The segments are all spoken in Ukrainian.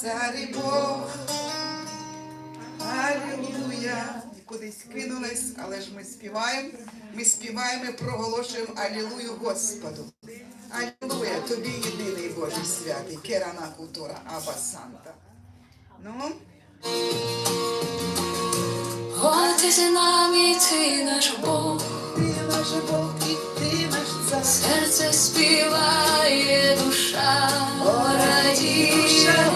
Царі Бог, Алілуя. І Кудись кинулись, але ж ми співаємо. Ми співаємо і проголошуємо Алілую Господу. Алілуя, тобі єдиний Божий святий, керана культура, Аба Санта. Ну, Отець нами ти наш Бог, ти наш Бог і ти наш цар. серце співає душа, Душа радіє.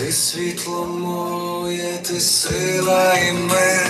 Ти світло моє, ти сила і мир.